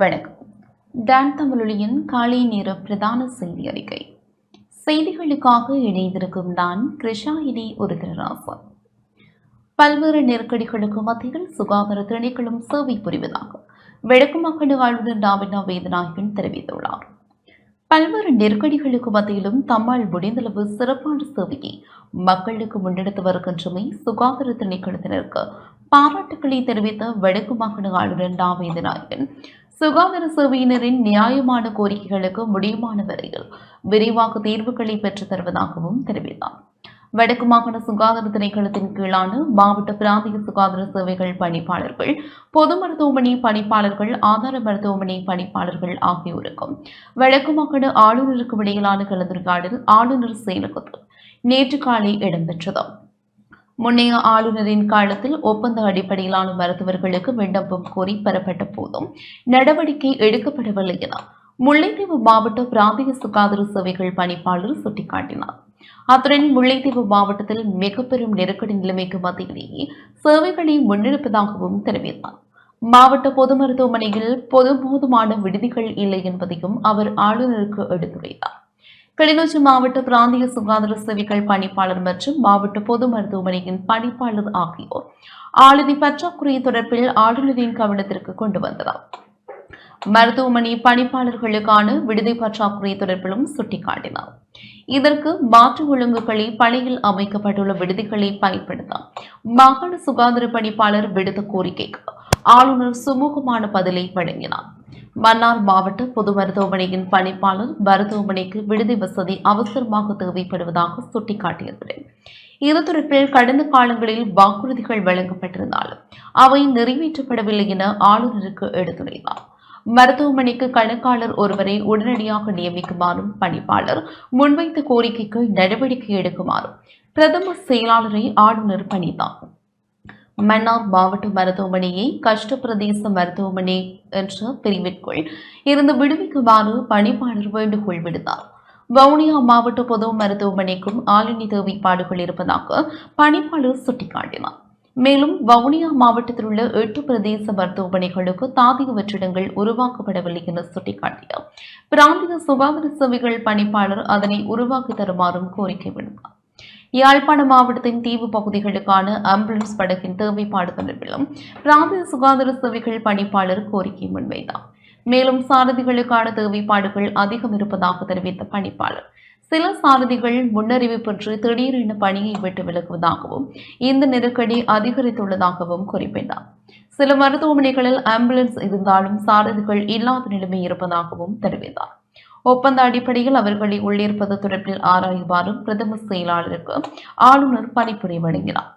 வணக்கம். டான் தமிழொலியின் காலை நேர பிரதான செய்தி அறிக்கை. செய்திகளுக்காக இணைந்திருக்கும் நான் கிருஷாயினி உருதராசன் பல்வேறு நெருக்கடிகளுக்கு மத்தியில் சுகாதார திணைக்களும் சேவை புரிவதாக வடக்கு மாகாண ஆளுநர் நாவினா வேதநாயகன் தெரிவித்துள்ளார். பல்வேறு நெருக்கடிகளுக்கு மத்தியிலும் தம்மால் முடிந்தளவு சிறப்பான சேவையை மக்களுக்கு முன்னெடுத்து வருகின்றமை சுகாதார திணைக்களத்தினருக்கு பாராட்டுக்களை தெரிவித்த வடக்கு மாகாண ஆளுநர் நா வேதநாயகன் சுகாதார சேவையினரின் நியாயமான கோரிக்கைகளுக்கு முடியுமான வரையில் விரிவாக தீர்வுகளை பெற்றுத் தருவதாகவும் தெரிவித்தார். வடக்கு மாகாண சுகாதார திணைக்களத்தின் கீழான மாவட்ட பிராந்திய சுகாதார சேவைகள் பணிப்பாளர்கள் பொது மருத்துவமனை பணிப்பாளர்கள் ஆதார மருத்துவமனை பணிப்பாளர்கள் ஆகியோருக்கும் வடக்கு மாகாண ஆளுநருக்கும் இடையிலான கலந்துரையாடல் ஆளுநர் செயலகத்தில் நேற்று காலை இடம்பெற்றது. முன்னைய ஆளுநரின் காலத்தில் ஒப்பந்த அடிப்படையிலான மருத்துவர்களுக்கு விண்ணப்பம் கோரி பெறப்பட்ட போதும் நடவடிக்கை எடுக்கப்படவில்லை என முல்லைத்தீவு மாவட்ட பிராந்திய சுகாதார சேவைகள் பணிப்பாளர் சுட்டிக்காட்டினார். அத்துடன் முல்லைத்தீவு மாவட்டத்தில் மிக பெரும் நெருக்கடி நிலைமைக்கு மத்தியிலேயே சேவைகளை முன்னெடுப்பதாகவும் தெரிவித்தார். மாவட்ட பொது மருத்துவமனையில் பொது போதுமான விடுதிகள் இல்லை என்பதையும் அவர் ஆளுநருக்கு எடுத்துரைத்தார். கிளிநொச்சி மாவட்ட பிராந்திய சுகாதார சேவைகள் பணிப்பாளர் மற்றும் மாவட்ட பொது மருத்துவமனையின் பணிப்பாளர் ஆகியோர் ஆளுநி பற்றாக்குறை தொடர்பில் ஆளுநரின் கவனத்திற்கு கொண்டு வந்தனர். மருத்துவமனை பணிப்பாளர்களுக்கான விடுதி பற்றாக்குறை தொடர்பிலும் சுட்டிக்காட்டினார். இதற்கு மாற்று ஒழுங்குகளை பணியில் அமைக்கப்பட்டுள்ள விடுதிகளை பயன்படுத்த மாகாண சுகாதார பணிப்பாளர் விடுத்த கோரிக்கைக்கு ஆளுநர் சுமூகமான பதிலை வழங்கினார். மன்னார் மாவட்ட பொது மருத்துவமனையின் பணிப்பாளர் மருத்துவமனைக்கு விடுதி வசதி அவசரமாக தேவைப்படுவதாக சுட்டிக்காட்டியதுடன் இரு தொடர்பில் கடந்த காலங்களில் வாக்குறுதிகள் வழங்கப்பட்டிருந்தாலும் அவை நிறைவேற்றப்படவில்லை என ஆளுநருக்கு எடுத்துரைத்தார். மருத்துவமனைக்கு கணக்காளர் ஒருவரை உடனடியாக நியமிக்குமாறும் பணிப்பாளர் முன்வைத்த கோரிக்கைக்கு நடவடிக்கை எடுக்குமாறும் பிரதம செயலாளரை ஆளுநர் பணித்தார். மன்னார் மாவட்ட மருத்துவமனையை கஷ்ட பிரதேச மருத்துவமனை என்ற பிரிவிற்குள் இருந்து விடுவிக்குமாறு பணிப்பாளர் வேண்டுகோள் விடுத்தார். வவுனியா மாவட்ட பொது மருத்துவமனைக்கும் ஆளுநி தேவைப்பாடுகள் இருப்பதாக பணிப்பாளர் சுட்டிக்காட்டினார். மேலும் வவுனியா மாவட்டத்தில் உள்ள எட்டு பிரதேச மருத்துவமனைகளுக்கு தாதிய வெற்றிடங்கள் உருவாக்கப்படவில்லை என சுட்டிக்காட்டிய பிராந்திய சுகாதார சேவைகள் பணிப்பாளர் அதனை உருவாக்கி தருமாறும் கோரிக்கை விடுத்தார். யாழ்ப்பாண மாவட்டத்தின் தீவு பகுதிகளுக்கான ஆம்புலன்ஸ் படகின் தேவைப்பாடு தொடர்பிலும் பிராந்திய சுகாதார சேவைகள் பணிப்பாளர் கோரிக்கை முன்வைத்தார். மேலும் சாரதிகளுக்கான தேவைப்பாடுகள் அதிகம் இருப்பதாக தெரிவித்த பணிப்பாளர் சில சாரதிகள் முன்னறிவிப்பின்றி திடீரென பணியை விட்டு விலகுவதாகவும் இந்த நெருக்கடி அதிகரித்துள்ளதாகவும் குறிப்பிட்டார். சில மருத்துவமனைகளில் ஆம்புலன்ஸ் இருந்தாலும் சாரதிகள் இல்லாத நிலைமை இருப்பதாகவும் தெரிவித்தார். ஒப்பந்த அடிப்படையில் அவர்களை உள்ளிருப்பது தொடர்பில் ஆராயுமாறும் பிரதம செயலாளருக்கு ஆளுநர் பணிப்புரை வழங்கினார்.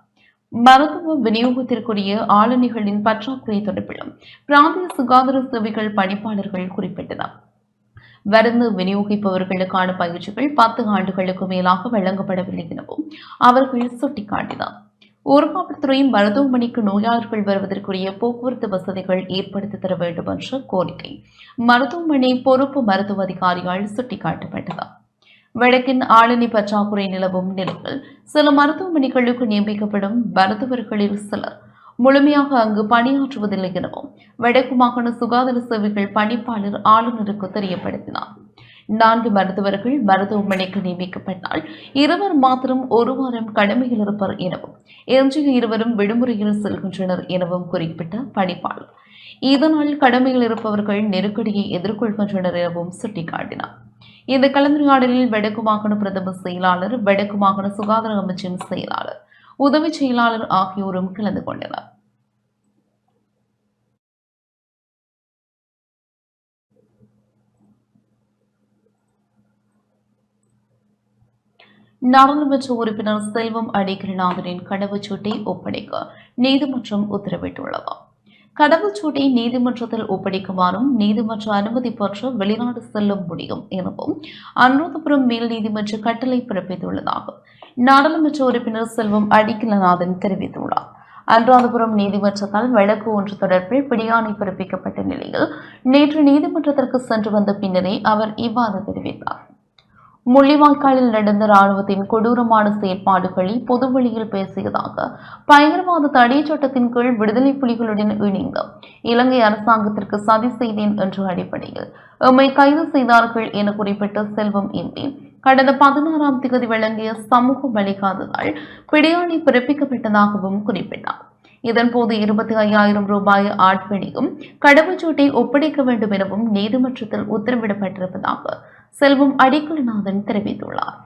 மருத்துவ விநியோகத்திற்குரிய ஆளுநர்களின் பற்றாக்குறை தொடர்பிலும் பிராந்திய சுகாதார சேவைகள் பணிப்பாளர்கள் குறிப்பிட்டனர். மருந்து விநியோகிப்பவர்களுக்கான பயிற்சிகள் பத்து ஆண்டுகளுக்கு மேலாக வழங்கப்படவில்லை எனவும் அவர்கள் சுட்டிக்காட்டினர். ஓரமாவட்டத்துறையும் மருத்துவமனைக்கு நோயாளர்கள் வருவதற்குரிய போக்குவரத்து வசதிகள் ஏற்படுத்தி தர வேண்டும் என்ற கோரிக்கை. மருத்துவமனை பொறுப்பு மருத்துவ அதிகாரியால் சுட்டிக்காட்டப்பட்டது வடக்கின் ஆளணி பற்றாக்குறை நிலவும் நிலையில் சில மருத்துவமனைகளுக்கு நியமிக்கப்படும் மருத்துவர்களில் சிலர் முழுமையாக அங்கு பணியாற்றுவதில்லை எனவும் வடக்கு மாகாண சுகாதார சேவைகள் பணிப்பாளர் ஆளுநருக்கு தெரியப்படுத்தினார். நான்கு மருத்துவர்கள் மருத்துவமனைக்கு நியமிக்கப்பட்டால் இருவர் மாத்திரம் ஒரு வாரம் கடமையில் இருப்பர் எனவும் எஞ்சிய இருவரும் விடுமுறையில் செல்கின்றனர் எனவும் குறிப்பிட்ட பணிப்பாளர். இதனால் கடமையில் இருப்பவர்கள் நெருக்கடியை எதிர்கொள்கின்றனர் எனவும் சுட்டிக்காட்டினார். இந்த கலந்துரையாடலில் வடக்கு மாகாண பிரதம செயலாளர் வடக்கு மாகாண சுகாதார அமைச்சின் செயலாளர் உதவி செயலாளர் ஆகியோரும் கலந்து கொண்டனர். நாடாளுமன்ற உறுப்பினர் செல்வம் அடிகரநாதனின் கடவுச்சூட்டை ஒப்படைக்க நீதிமன்றம் உத்தரவிட்டுள்ளது. கடவுச்சூட்டை நீதிமன்றத்தில் ஒப்படைக்குமாறும் நீதிமன்ற அனுமதி பெற்று வெளிநாடு செல்ல முடியும் எனவும் அனுராதபுரம் மேல் நீதிமன்ற கட்டளை பிறப்பித்துள்ளதாக நாடாளுமன்ற உறுப்பினர் செல்வம் அடிக்கலநாதன் தெரிவித்துள்ளார். அனுராதபுரம் நீதிமன்றத்தால் வழக்கு ஒன்று தொடர்பில் பிடியாணை பிறப்பிக்கப்பட்ட நிலையில் நேற்று நீதிமன்றத்திற்கு சென்று வந்த பின்னரே அவர் இவ்வாறு தெரிவித்தார். முள்ளிவாய்க்காலில் நடந்த ராணுவத்தின் கொடூரமான செயற்பாடுகளை பொதுவெளியில் பேசியதாக பயங்கரவாத தடை சட்டத்தின் கீழ் விடுதலை புலிகளுடன் இணைந்து இலங்கை அரசாங்கத்திற்கு சதி செய்தேன் என்ற அடிப்படையில் எம்மை கைது செய்தார்கள் என குறிப்பிட்ட செல்வம் எம்பி கடந்த பதினாறாம் தேதி வழங்கிய சமூக வழிகாட்டுதல் பிடியாணி பிறப்பிக்கப்பட்டதாகவும் குறிப்பிட்டார். இதன்போது இருபத்தி ஐயாயிரம் ரூபாய் ஆட்பணியும் கடவுச்சூட்டை ஒப்படைக்க வேண்டும் எனவும் நீதிமன்றத்தில் உத்தரவிடப்பட்டிருப்பதாக செல்வம் அடிக்கல்நாதன் தெரிவித்துள்ளார்.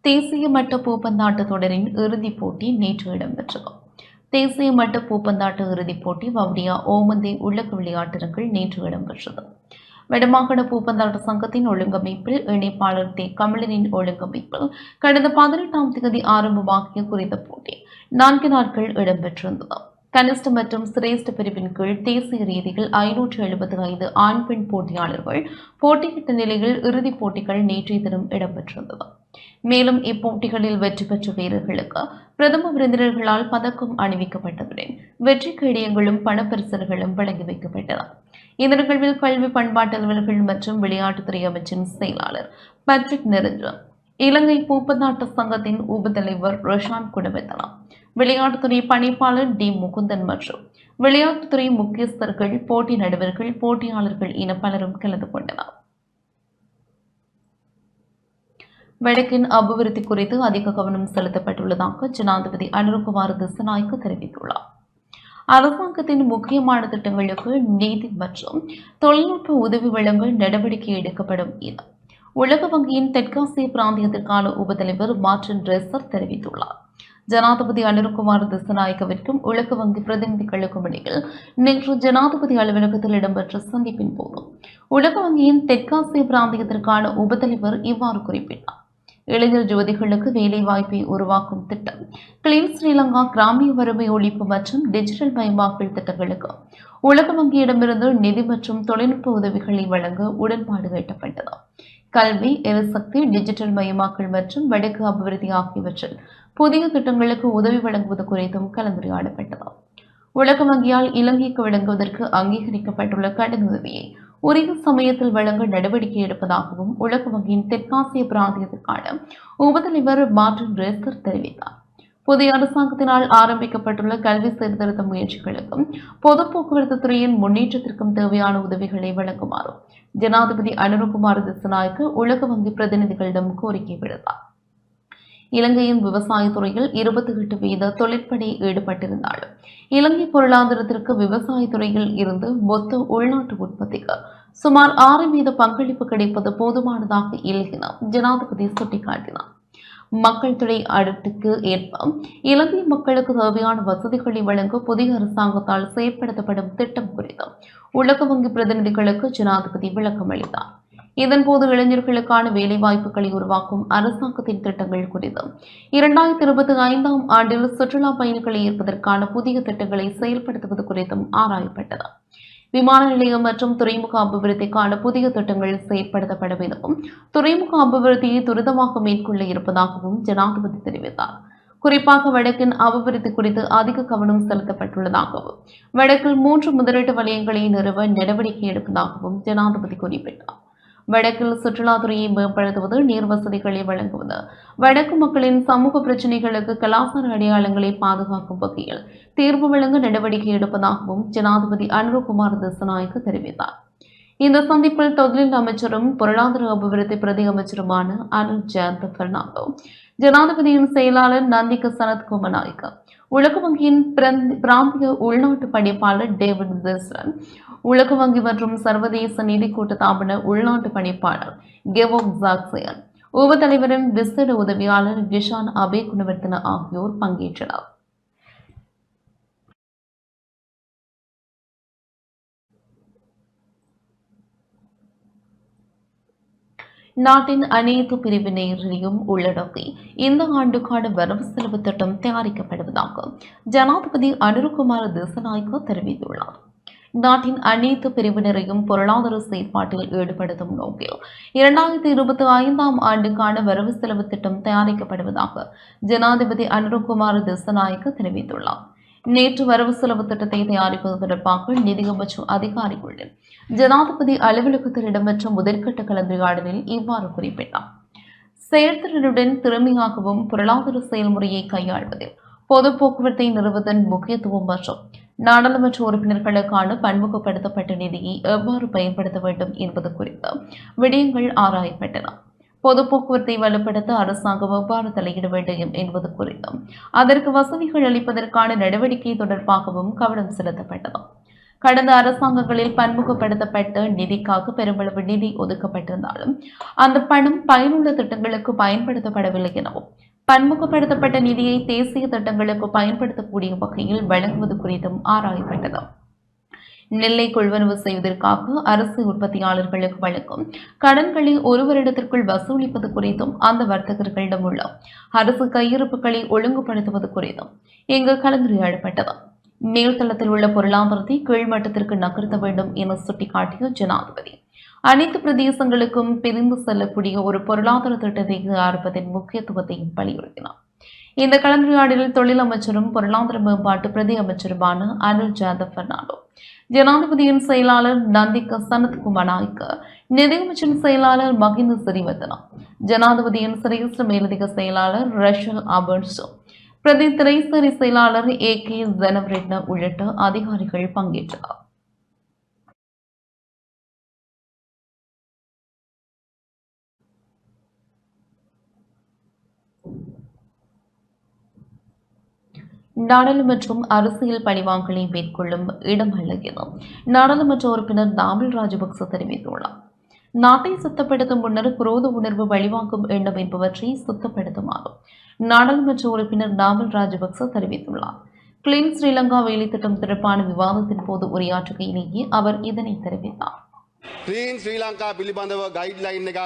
தேசிய மட்ட பூப்பந்தாட்ட தொடரின் இறுதிப் போட்டி நேற்று இடம்பெற்றது. தேசிய மட்ட பூப்பந்தாட்ட இறுதிப் போட்டி வவுடியா ஓமந்தை உள்ளக விளையாட்டரங்கில் நேற்று இடம்பெற்றது. வடமாகாண பூப்பந்தாட்ட சங்கத்தின் ஒழுங்கமைப்பில் இணைப்பாளர் தே. கமலனின் ஒழுங்கமைப்பில் கடந்த பதினெட்டாம் தேதி ஆரம்பமாகிய குறித்த போட்டி நான்கு நாட்கள் இடம்பெற்றிருந்தது. கனிஷ்ட மற்றும் சிரேஷ்ட பிரிவின் கீழ் தேசிய ரீதியில் ஐநூற்று எழுபத்தி ஐந்து ஆண் பெண் போட்டியாளர்கள் போட்டியிட்ட நிலையில் இறுதிப் போட்டிகள் நேற்றைய தினம் இடம்பெற்றிருந்தது. மேலும் இப்போட்டிகளில் வெற்றி பெற்ற வீரர்களுக்கு பிரதம விருந்தினர்களால் பதக்கம் அணிவிக்கப்பட்டதுடன் வெற்றி கேடயங்களும் பணப்பரிசல்களும் வழங்கி வைக்கப்பட்டன. இந்த நிகழ்வில் கல்வி பண்பாட்டு அலுவலர்கள் மற்றும் விளையாட்டுத்துறை அமைச்சின் செயலாளர் பட்ரிக் நிரஞ்சன் இலங்கை பூப்பந்தாட்ட சங்கத்தின் உபதலைவர் ரொஷான் குடவெத்தனா விளையாட்டுத்துறை பணிப்பாளர் டி முகுந்தன் மற்றும் விளையாட்டுத்துறை முக்கியஸ்தர்கள் போட்டி நடுவர்கள் போட்டியாளர்கள் என பலரும் கலந்து கொண்டனர். வழக்கின் அபிவிருத்தி குறித்து அதிக கவனம் செலுத்தப்பட்டுள்ளதாக ஜனாதிபதி அனுரகுமார் திசநாயக்க தெரிவித்துள்ளார். அரசாங்கத்தின் முக்கியமான திட்டங்களுக்கு நீதி மற்றும் தொழில்நுட்ப உதவி வழங்க நடவடிக்கை எடுக்கப்படும் என உலக வங்கியின் தெற்காசிய பிராந்தியத்திற்கான உபத்தலைவர் மார்டின் ரெசர் தெரிவித்துள்ளார். ஜனாதிபதி அனுர்குமார் திசநாயக்கவிற்கும் உலக வங்கி பிரதிநிதிகளுக்கும் இடையில் நேற்று ஜனாதிபதி அலுவலகத்தில் இடம்பெற்ற சந்திப்பின் போது உலக வங்கியின் தெற்காசிய பிராந்தியத்திற்கான உபத்தலைவர் இவ்வாறு குறிப்பிட்டார். இளைஞர் ஜோதிகளுக்கு வேலைவாய்ப்பை உருவாக்கும் திட்டம். கிளீன் ஸ்ரீலங்கா கிராமிய வறுமை ஒழிப்பு மற்றும் டிஜிட்டல் மயமாக்கல் திட்டங்களுக்கு உலக வங்கியிடமிருந்து நிதி மற்றும் தொழில்நுட்ப உதவிகளை வழங்க உடன்பாடு எட்டப்பட்டது கல்வி எரிசக்தி டிஜிட்டல் மயமாக்கல் மற்றும் வடக்கு அபிவிருத்தி ஆகியவற்றில் புதிய திட்டங்களுக்கு உதவி வழங்குவது குறித்தும் கலந்துரையாடப்பட்டது. உலக வங்கியால் இலங்கைக்கு வழங்குவதற்கு அங்கீகரிக்கப்பட்டுள்ள கடன் உதவியை உரிய சமயத்தில் வழங்க நடவடிக்கை எடுப்பதாகவும் உலக வங்கியின் தெற்காசிய பிராந்தியத்திற்கான உபதலைவர் மார்டின் ரேசர் தெரிவித்தார். புதிய அரசாங்கத்தினால் ஆரம்பிக்கப்பட்டுள்ள கல்வி சீர்திருத்த முயற்சிகளுக்கும் பொது போக்குவரத்து துறையின் முன்னேற்றத்திற்கும் தேவையான உதவிகளை வழங்குமாறும் ஜனாதிபதி அனுரகுமார் திசநாய்க்கு உலக வங்கி பிரதிநிதிகளிடம் கோரிக்கை விடுத்தார். இலங்கையின் விவசாயத்துறையில் இருபத்தி எட்டு வீத தொழிற்படை ஈடுபட்டிருந்தாலும் இலங்கை பொருளாதாரத்திற்கு விவசாயத்துறையில் இருந்து மொத்த உள்நாட்டு உற்பத்திக்கு சுமார் ஆறு வீத பங்களிப்பு கிடைப்பது போதுமானதாக இல்லை என ஜனாதிபதி சுட்டிக்காட்டினார். மக்கள் துறை அடுத்துக்கு ஏற்ப இலங்கை மக்களுக்கு தேவையான வசதிகளை வழங்க புதிய அரசாங்கத்தால் செயற்படுத்தப்படும் திட்டம் குறித்து உலக வங்கி பிரதிநிதிகளுக்கு ஜனாதிபதி விளக்கம் அளித்தார். இதன்போது இளைஞர்களுக்கான வேலைவாய்ப்புகளை உருவாக்கும் அரசாங்கத்தின் திட்டங்கள் குறித்தும் இரண்டாயிரத்தி இருபத்தி ஐந்தாம் ஆண்டில் சுற்றுலா பயணிகளை ஈர்ப்பதற்கான புதிய திட்டங்களை செயல்படுத்துவது குறித்தும் ஆராயப்பட்டது. விமான நிலையம் மற்றும் துறைமுக அபிவிருத்திக்கான புதிய திட்டங்கள் செயற்படுத்தப்படும் எனவும் துறைமுக அபிவிருத்தியை துரிதமாக மேற்கொள்ள இருப்பதாகவும் ஜனாதிபதி தெரிவித்தார். குறிப்பாக வடக்கின் அபிவிருத்தி குறித்து அதிக கவனம் செலுத்தப்பட்டுள்ளதாகவும் வடக்கில் மூன்று முதலீட்டு வலயங்களை நிறுவ நடவடிக்கை எடுப்பதாகவும் ஜனாதிபதி குறிப்பிட்டார். வடக்கில் சுற்றுலாத்துறையை மேம்படுத்துவது நீர் வசதிகளை வழங்குவது. வடக்கு மக்களின் சமூக பிரச்சினைகளுக்கு கலாச்சார அடையாளங்களை பாதுகாக்கும் வகையில் தீர்வு வழங்க நடவடிக்கை எடுப்பதாகவும் ஜனாதிபதி அனுரகுமார் திசநாயக்கு தெரிவித்தார். இந்த சந்திப்பில் தொழில் அமைச்சரும் பொருளாதார அபிவிருத்தி பிரதி அமைச்சருமான அனில் ஜெயந்த் பெர்னாண்டோ ஜனாதிபதியின் செயலாளர் நந்திக சனத் குமநாயக்க உலக வங்கியின் பிராந்திய உள்நாட்டு பணிப்பாளர் டேவிட் வில்சன் உலக வங்கி மற்றும் சர்வதேச நிதி கூட்டத்தாபன உள்நாட்டு பணிப்பாளர் கெவோக் ஜாக்சியன் உபத்தலைவரும் விசேட உதவியாளர் கிஷான் அபே குணவர்த்தன ஆகியோர் பங்கேற்றனர். நாட்டின் அனைத்து பிரிவினரையும் உள்ளடக்கி இந்த ஆண்டுக்கான வரவு செலவு திட்டம் தயாரிக்கப்படுவதாக ஜனாதிபதி அனுருகுமார் திசநாயக்கோ தெரிவித்துள்ளார். நாட்டின் அனைத்து பிரிவினரையும் பொருளாதார செயற்பாட்டில் ஈடுபடுத்தும் நோக்கில் இரண்டாயிரத்தி இருபத்தி ஐந்தாம் ஆண்டுக்கான வரவு செலவு திட்டம் தயாரிக்கப்படுவதாக ஜனாதிபதி அனுரகுமார் திசநாயக்க தெரிவித்துள்ளார். நேற்று வரவு செலவு திட்டத்தை தயாரிப்பது தொடர்பாக நிதியமைச்சர் அதிகாரிகளுடன் ஜனாதிபதி அலுவலகத்தில் இடம்பெற்ற முதற்கட்ட கலந்துரையாடலில் இவ்வாறு குறிப்பிட்டார். செயல்திறனுடன் திறமையாகவும் பொருளாதார செயல்முறையை கையாள்வதில் பொது போக்குவரத்தை நிறுவுவதன் முக்கியத்துவம் மற்றும் நாடாளுமன்ற உறுப்பினர்களுக்கான பன்முகப்படுத்தப்பட்ட நிதியை எவ்வாறு பயன்படுத்த வேண்டும் என்பது குறித்து விடயங்கள் ஆராயப்பட்டன. பொது போக்குவரத்தை வலுப்படுத்த அரசாங்கம் எவ்வாறு தலையிட வேண்டும் என்பது குறித்தும் அதற்கு வசதிகள் அளிப்பதற்கான நடவடிக்கை தொடர்பாகவும் கவனம் செலுத்தப்பட்டது. கடந்த அரசாங்கங்களில் பன்முகப்படுத்தப்பட்ட நிதிக்காக பெருமளவு நிதி ஒதுக்கப்பட்டிருந்தாலும் அந்த பணம் பயனுள்ள திட்டங்களுக்கு பயன்படுத்தப்படவில்லை எனவும் பன்முகப்படுத்தப்பட்ட நிதியை தேசிய திட்டங்களுக்கு பயன்படுத்தக்கூடிய வகையில் வழங்குவது குறித்தும் ஆராயப்பட்டது. நெல்லை கொள்வனவு செய்வதற்காக அரசு உற்பத்தியாளர்களுக்கு வழங்கும் கடன்களை ஒரு வருடத்திற்குள் வசூலிப்பது குறித்தும் அந்த வர்த்தகர்களிடம் உள்ள அரசு கையிருப்புகளை ஒழுங்குபடுத்துவது குறித்தும் இங்கு கலந்துரையாடப்பட்டது. மேல்தளத்தில் உள்ள பொருளாதாரத்தை கீழ்மட்டத்திற்கு நகர்த்த வேண்டும் என சுட்டிக்காட்டிய ஜனாதிபதி. அனைத்து பிரதேசங்களுக்கும் பிரிந்து செல்லக்கூடிய ஒரு பொருளாதார திட்டத்தை தயாரிப்பதன் முக்கியத்துவத்தையும் வலியுறுத்தினார். இந்த கலந்துரையாடலில் தொழில் அமைச்சரும் பொருளாதார மேம்பாட்டு பிரதி அமைச்சருமான அனில் ஜாதவ் பெர்னாண்டோ ஜனாதிபதியின் செயலாளர் நந்திக சனத்குமார் நாய்க்க நிதியமைச்சின் செயலாளர் மகிந்த சிறிவர்தனா ஜனாதிபதியின் சிரேஷ்ட மேலதிக செயலாளர் ரஷல் அபர்சோ பிரதி திரைசேரி செயலாளர் ஏ கே ஜனவரெட்ன உள்ளிட்ட அதிகாரிகள் பங்கேற்றனர் நாடாளுமன்றம் அரசியல் பழிவாங்கலை மேற்கொள்ளும் இடமல்ல என நாடாளுமன்ற உறுப்பினர் நாமல் ராஜபக்ச தெரிவித்துள்ளார் நாட்டை சுத்தப்படுத்தும் முன்னர் குரோத உணர்வு வழிவாங்கும் எண்ணம் என்பவற்றை சுத்தப்படுத்துமாறும் நாடாளுமன்ற உறுப்பினர் நாமல் ராஜபக்ச தெரிவித்துள்ளார் கிளீன் ஸ்ரீலங்கா வேலைத்திட்டம் தொடர்பான விவாதத்தின் போது உரையாற்றுகையிலேயே அவர் இதனை தெரிவித்தார் ක්‍රීන් ශ්‍රී ලංකා පිළිබඳව ගයිඩ්ලයින් එකක්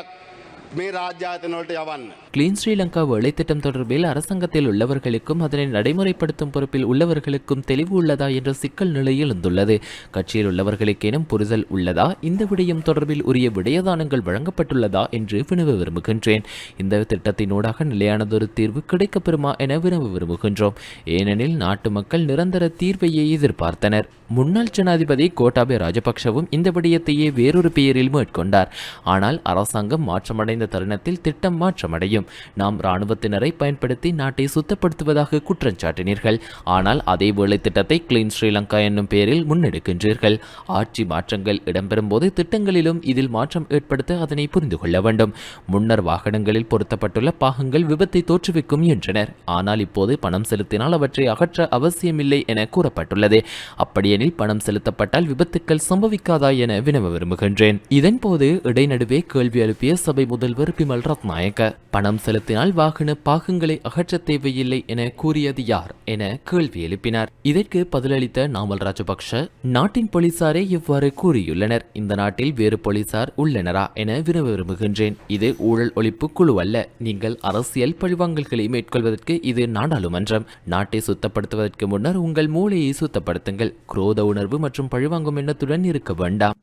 මේ රාජ්‍යාතනවලට යවන්න. கிளீன் ஸ்ரீலங்கா வேலைத்திட்டம் தொடர்பில் அரசாங்கத்தில் உள்ளவர்களுக்கும் அதனை நடைமுறைப்படுத்தும் பொறுப்பில் உள்ளவர்களுக்கும் தெளிவு உள்ளதா என்ற சிக்கல் நிலை எழுந்துள்ளது. கட்சியில் உள்ளவர்களுக்கேனும் புரிதல் உள்ளதா? இந்த விடயம் தொடர்பில் உரிய விடயதானங்கள் வழங்கப்பட்டுள்ளதா என்று வினவ விரும்புகின்றேன். இந்த திட்டத்தினூடாக நிலையானதொரு தீர்வு கிடைக்கப்பெறுமா என வினவ விரும்புகின்றோம். ஏனெனில் நாட்டு மக்கள் நிரந்தர தீர்வையே எதிர்பார்த்தனர். முன்னாள் ஜனாதிபதி கோட்டாபே ராஜபக்ஷவும் இந்த விடயத்தையே வேறொரு பெயரில் மேற்கொண்டார். ஆனால் அரசாங்கம் மாற்றமடைந்த தருணத்தில் திட்டம் மாற்றமடையும். நாம் இராணுவத்தினரை பயன்படுத்தி நாட்டை சுத்தப்படுத்துவதாக குற்றம் சாட்டினீர்கள். ஆனால் அதே வேலை திட்டத்தை கிளீன் ஸ்ரீலங்கா என்னும் பெயரில் முன்னெடுக்கின்றீர்கள். ஆட்சி மாற்றங்கள் இடம்பெறும் போது திட்டங்களிலும் இதில் மாற்றம் ஏற்படுத்த அதனை புரிந்து கொள்ள வேண்டும். முன்னர் வாகனங்களில் பொருத்தப்பட்டுள்ள பாகங்கள் விபத்தை தோற்றுவிக்கும் என்றனர். ஆனால் இப்போது பணம் செலுத்தினால் அவற்றை அகற்ற அவசியமில்லை என கூறப்பட்டுள்ளது. அப்படியெனில் பணம் செலுத்தப்பட்டால் விபத்துக்கள் சம்பவிக்காதா என வினவ விரும்புகின்றேன். இதன்போது இடைநடுவே கேள்வி எழுப்பிய சபை முதல்வர் பிமல் ரத்நாயக்க பணம் செலுத்தினால் வாகன பாகங்களை அகற்ற தேவையில்லை என கூறியது யார் என கேள்வி எழுப்பினார் இதற்கு பதிலளித்த நாமல் ராஜபக்ஷ நாட்டின் போலீசாரே இவ்வாறு கூறியுள்ளனர் இந்த நாட்டில் வேறு போலீசார் உள்ளனரா என வினவ விரும்புகின்றேன் இது ஊழல் ஒழிப்பு குழு அல்ல நீங்கள் அரசியல் பழிவாங்கல்களை மேற்கொள்வதற்கு இது நாடாளுமன்றம் நாட்டை சுத்தப்படுத்துவதற்கு முன்னர் உங்கள் மூளையை சுத்தப்படுத்துங்கள் குரோத உணர்வு மற்றும் பழிவாங்கும் எண்ணத்துடன் இருக்க வேண்டாம்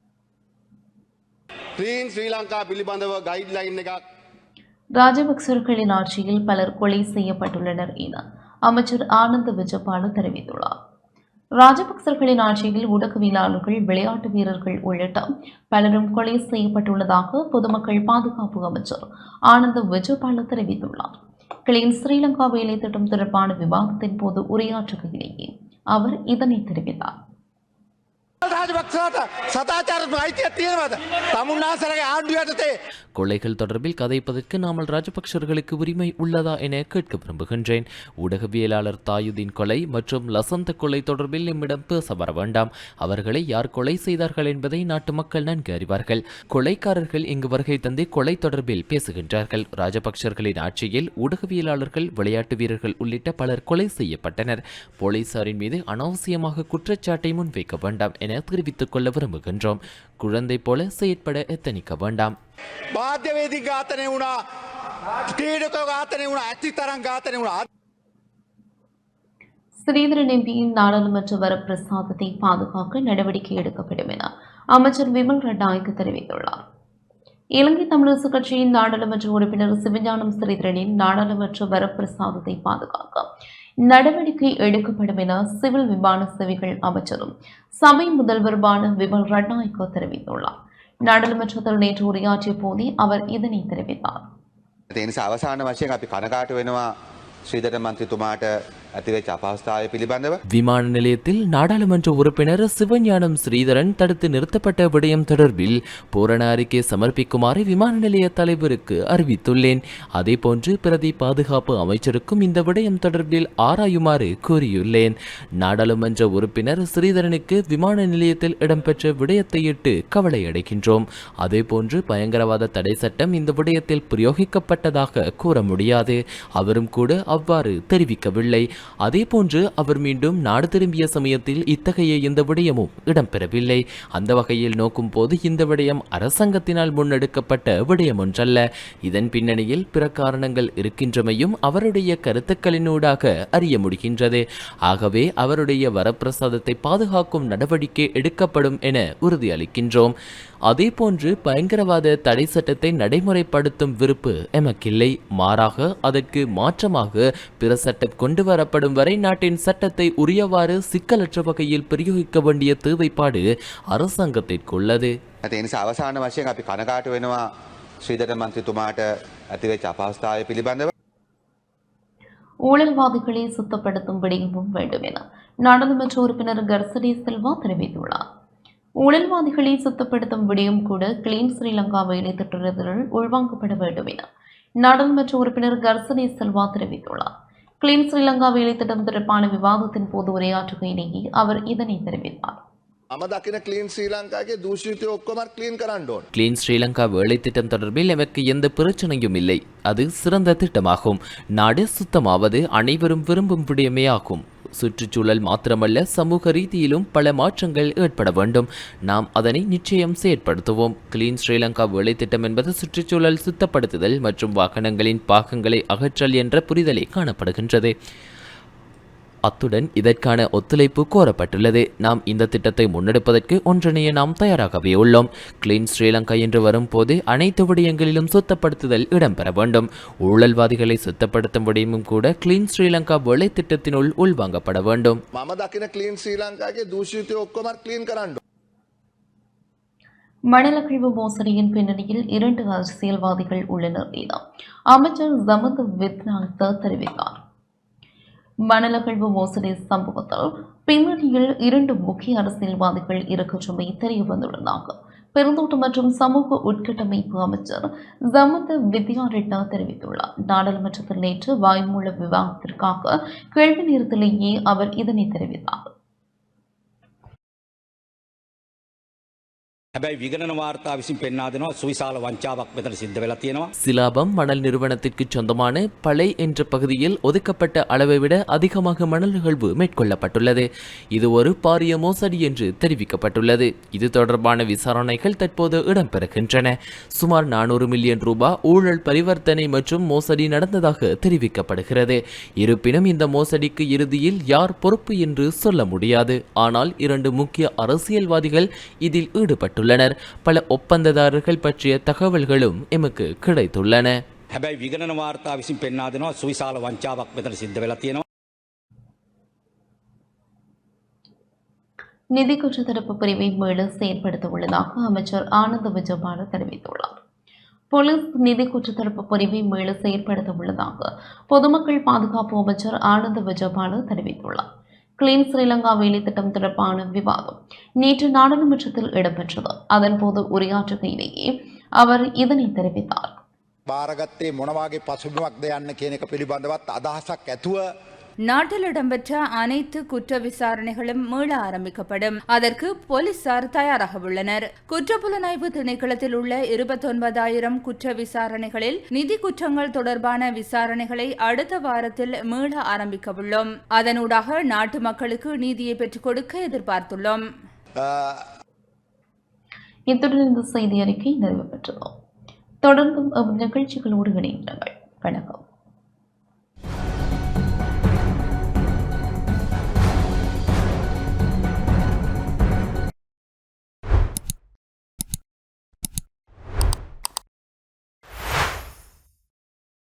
ක්‍රීන් ශ්‍රී ලංකා පිළිබඳව ගයිඩ්ලයින් එකක් ராஜபக்சர்களின் ஆட்சியில் பலர் கொலை செய்யப்பட்டுள்ளனர் என அமைச்சர் ஆனந்த விஜயபால தெரிவித்துள்ளார். ராஜபக்சர்களின் ஆட்சியில் ஊடகவியலாளர்கள் விளையாட்டு வீரர்கள் உள்ளிட்ட பலரும் கொலை செய்யப்பட்டுள்ளதாக பொதுமக்கள் பாதுகாப்பு அமைச்சர் ஆனந்த விஜயபால தெரிவித்துள்ளார். கிளையின் ஸ்ரீலங்கா வேலை திட்டம் தொடர்பான விவாதத்தின் போது உரையாற்றுகையிலேயே அவர் இதனை தெரிவித்தார். ராஜபக்சாட்ட தொடர்பில் கதைப்பதற்கு நாமல் ராஜபக்சர்களுக்கு உரிமை உள்ளதா என கேட்க விரும்புகின்றேன். ஊடகவியலாளர் தாயுதீன் கொலை மற்றும் லசந்த கொலை தொடர்பில் நம்மிடம் பேச வர வேண்டாம். அவர்களை யார் கொலை செய்தார்கள் என்பதை நாட்டு மக்கள் நன்கு அறிவார்கள். கொலைக்காரர்கள் இங்கு வருகை தந்து கொலை தொடர்பில் பேசுகின்றார்கள். ராஜபக்சர்களின் ஆட்சியில் ஊடகவியலாளர்கள் விளையாட்டு வீரர்கள் உள்ளிட்ட பலர் கொலை செய்யப்பட்டனர். போலீசாரின் மீது அனாவசியமாக குற்றச்சாட்டை முன்வைக்க வேண்டாம் என தெரிவித்துக் கொள்ள விரும்புகின்றோம். குழந்தை போல செயற்பட எத்தனிக்க வேண்டாம். ஸ்ரீதரன் எம்பியின் நாடாளுமன்ற வரப்பிரசாதத்தை பாதுகாக்க நடவடிக்கை எடுக்கப்படும் என அமைச்சர் விமல் ரட்நாயக் தெரிவித்துள்ளார். இலங்கை தமிழரசு கட்சியின் நாடாளுமன்ற உறுப்பினர் சிவஞானம் ஸ்ரீதரனின் நாடாளுமன்ற வரப்பிரசாதத்தை பாதுகாக்க நடவடிக்கை எடுக்கப்படும் என சிவில் விமான சேவைகள் அமைச்சரும் சபை முதல்வருமான விமல் ரட்நாயக்க தெரிவித்துள்ளார் நாடாளுமன்றத்தில் நேற்று உரையாற்றிய போதே அவர் இதனை தெரிவித்தார் ඒ නිසා අවසාන වශයෙන් අපි කනකාට වෙනවා ශ්‍රීධර මන්ත්‍රතුමාට ඇතිවෙච් අපහස්ථාව පිළිබඳව விமான நிலையத்தில் நாடாளுமன்ற உறுப்பினர் சிவஞானம் ஸ்ரீதரன் தடுத்து நிறுத்தப்பட்ட விடயம் தொடர்பில் பூரண அறிக்கை சமர்ப்பிக்குமாறு விமான நிலைய தலைவருக்கு அறிவித்துள்ளேன் அதேபோன்று பிரதி பாதுகாப்பு அமைச்சருக்கும் இந்த விடயம் தொடர்பில் ஆராயுமாறு கூறியுள்ளேன் நாடாளுமன்ற உறுப்பினர் ஸ்ரீதரனுக்கு விமான நிலையத்தில் இடம்பெற்ற விடயத்தையிட்டு கவலை அடைகின்றோம் அதேபோன்று பயங்கரவாத தடை சட்டம் இந்த விடயத்தில் பிரயோகிக்கப்பட்டதாக கூற முடியாது அவரும் கூட அவ்வாறு தெரிவிக்கவில்லை அதேபோன்று அவர் மீண்டும் நாடு திரும்பிய சமயத்தில் இத்தகைய இந்த விடயமும் இடம்பெறவில்லை. அந்த வகையில் நோக்கும் போது இந்த விடயம் அரசாங்கத்தினால் முன்னெடுக்கப்பட்ட விடயம் ஒன்றல்ல இதன் பின்னணியில் பிற காரணங்கள் இருக்கின்றமையும் அவருடைய கருத்துக்களினூடாக அறிய முடிகின்றது. ஆகவே அவருடைய வரப்பிரசாதத்தை பாதுகாக்கும் நடவடிக்கை எடுக்கப்படும் என உறுதியளிக்கின்றோம். அதேபோன்று பயங்கரவாத தடை சட்டத்தை நடைமுறைப்படுத்தும் விருப்பு எமக்கில்லை மாறாக அதற்கு மாற்றமாக பிற சட்டம் கொண்டு வரப்படும் வரை நாட்டின் சட்டத்தை உரியவாறு சிக்கலற்ற வகையில் பிரயோகிக்க வேண்டிய தேவைப்பாடு அரசாங்கத்திற்கு உள்ளது ඒ නිසා අවසාන වශයෙන් අපි කනකාට වෙනවා ශ්‍රීධර මන්ත්‍රතුමාට ඇතිවෙච් අපහස්ථාව පිළිබඳව ஊழல்வாதிகளை சுத்தப்படுத்தும் விடயமும் வேண்டும் என நாடாளுமன்ற உறுப்பினர் கர்சடி செல்வா தெரிவித்துள்ளார் ஊழல்வாதிகளை சுத்தப்படுத்தும் விடயம் கூட கிளீன் ஸ்ரீலங்கா வேலை திட்டத்தில் உள்வாங்கப்பட வேண்டும் என நாடாளுமன்ற உறுப்பினர் கர்சடி செல்வா தெரிவித்துள்ளார். கிளீன் ஸ்ரீலங்கா வேலை திட்டம் தொடர்பான விவாதத்தின் போது உரையாற்றுகையிலேயே அவர் இதனை தெரிவித்தார். මම දකින කලීන් ශ්‍රී ලංකාගේ දූෂිතය ඔක්කොමත් කලීන් කරන්න ඕන. கிளீன் ஸ்ரீலங்கா வேலை திட்டம் தொடர்பில் எமக்கு எந்த பிரச்சனையும் இல்லை அது சிறந்த திட்டமாகும் நாடு சுத்தமாவது அனைவரும் விரும்பும் விடயமே ஆகும் சுற்றுச்சூழல் மாத்திரமல்ல சமூக ரீதியிலும் பல மாற்றங்கள் ஏற்பட வேண்டும் நாம் அதனை நிச்சயம் செயற்படுத்துவோம் கிளீன் ஸ்ரீலங்கா வேலை திட்டம் என்பது சுற்றுச்சூழல் சுத்தப்படுத்துதல் மற்றும் வாகனங்களின் பாகங்களை அகற்றல் என்ற புரிதலே காணப்படுகின்றது அத்துடன் இதற்கான ஒத்துழைப்பு கோரப்பட்டுள்ளது. நாம் இந்த திட்டத்தை முன்னெடுப்பதற்கு ஒன்றிணைய நாம் தயாராகவே உள்ளோம். கிளீன் ஸ்ரீலங்கா என்று வரும்போது அனைத்து விடயங்களிலும் சுத்தப்படுத்துதல் இடம்பெற வேண்டும். ஊழல்வாதிகளை சுத்தப்படுத்தும் விடயமும் கூட கிளீன் ஸ்ரீலங்கா வேலை திட்டத்தினுள் உள்வாங்கப்பட வேண்டும். மணலக்கழிவு மோசடியின் பின்னணியில் இரண்டு அரசியல்வாதிகள் உள்ளனர். அமைச்சர் ஜமத் வித்நாத் தெரிவித்தார். மணலக்கழிவு மோசடி சம்பவத்தில் பின்னணியில் இரண்டு முக்கிய அரசியல்வாதிகள் இருக்கின்றமை தெரிய வந்துள்ளதாக பெருந்தோட்டம் மற்றும் சமூக உட்கட்டமைப்பு அமைச்சர் ஜமத் வித்யாரெட்டா தெரிவித்துள்ளார். நாடாளுமன்றத்தில் நேற்று வாய்மூல விவாதத்திற்காக கேள்வி நேரத்திலேயே அவர் இதனை தெரிவித்தார். හැබැයි විගණන වාර්තා විසින් පෙන්වා දෙනවා සුවිශාල වංචාවක් මෙතන සිද්ධ වෙලා තියෙනවා. சிலாபம் மணல் நிறுவனத்திற்கு சொந்தமான பளை என்ற பகுதியில் ஒதுக்கப்பட்ட அளவை விட அதிகமாக மணல் நிகழ்வு மேற்கொள்ளப்பட்டுள்ளது இது ஒரு பாரிய மோசடி என்று தெரிவிக்கப்பட்டுள்ளது இது தொடர்பான விசாரணைகள் தற்போது இடம்பெறுகின்றன சுமார் நானூறு மில்லியன் ரூபாய் ஊழல் பரிவர்த்தனை மற்றும் மோசடி நடந்ததாக தெரிவிக்கப்படுகிறது இருப்பினும் இந்த மோசடிக்கு இறுதியில் யார் பொறுப்பு என்று சொல்ல முடியாது ஆனால் இரண்டு முக்கிய அரசியல்வாதிகள் இதில் ஈடுபட்டுள்ளனர் பல ஒப்பந்ததாரர்கள் பற்றிய தகவல்களும் எமக்கு கிடைத்துள்ளன හැබැයි විගණන වාර්තා විසින් පෙන්වා දෙනවා සුවිශාල වංචාවක් මෙතන සිද්ධ වෙලා තියෙනවා. நிதி குற்றத்தடுப்பு பிரிவை மீள செயற்படுத்த உள்ளதாக அமைச்சர் ஆனந்த விஜயபால தெரிவித்துள்ளார் போலீஸ் நிதி குற்றத்தடுப்பு பிரிவை மீள செயற்படுத்த உள்ளதாக பொதுமக்கள் பாதுகாப்பு அமைச்சர் ஆனந்த விஜயபால தெரிவித்துள்ளார் கிளீன் ஸ்ரீலங்கா வேலைத்திட்டம் தொடர்பான விவாதம் நேற்று நாடாளுமன்றத்தில் இடம்பெற்றது. அதன்போது உரையாற்றுகையிலேயே அவர் இதனை தெரிவித்தார். பாரகத்தை முனவாகி பசுமைமக்தையான கேனக பிலிபந்தவத் அதாசக் எத்துவ நாட்டில் இடம்பெற்ற அனைத்து குற்ற விசாரணைகளும் மீள ஆரம்பிக்கப்படும். அதற்கு போலீசார் தயாராக உள்ளனர். குற்றப்புலனாய்வு திணைக்களத்தில் உள்ள இருபத்தொன்பதாயிரம் குற்ற விசாரணைகளில் நிதி குற்றங்கள் தொடர்பான விசாரணைகளை அடுத்த வாரத்தில் மீள ஆரம்பிக்க உள்ளோம் அதனூடாக நாட்டு மக்களுக்கு நீதியை பெற்றுக் கொடுக்க எதிர்பார்த்துள்ளோம். இத்துடன் இந்த செய்தி அறிக்கை நிறைவு பெற்றது தொடர்ந்தும் நிகழ்ச்சிகளோடு இணைந்தங்கள் வணக்கம்.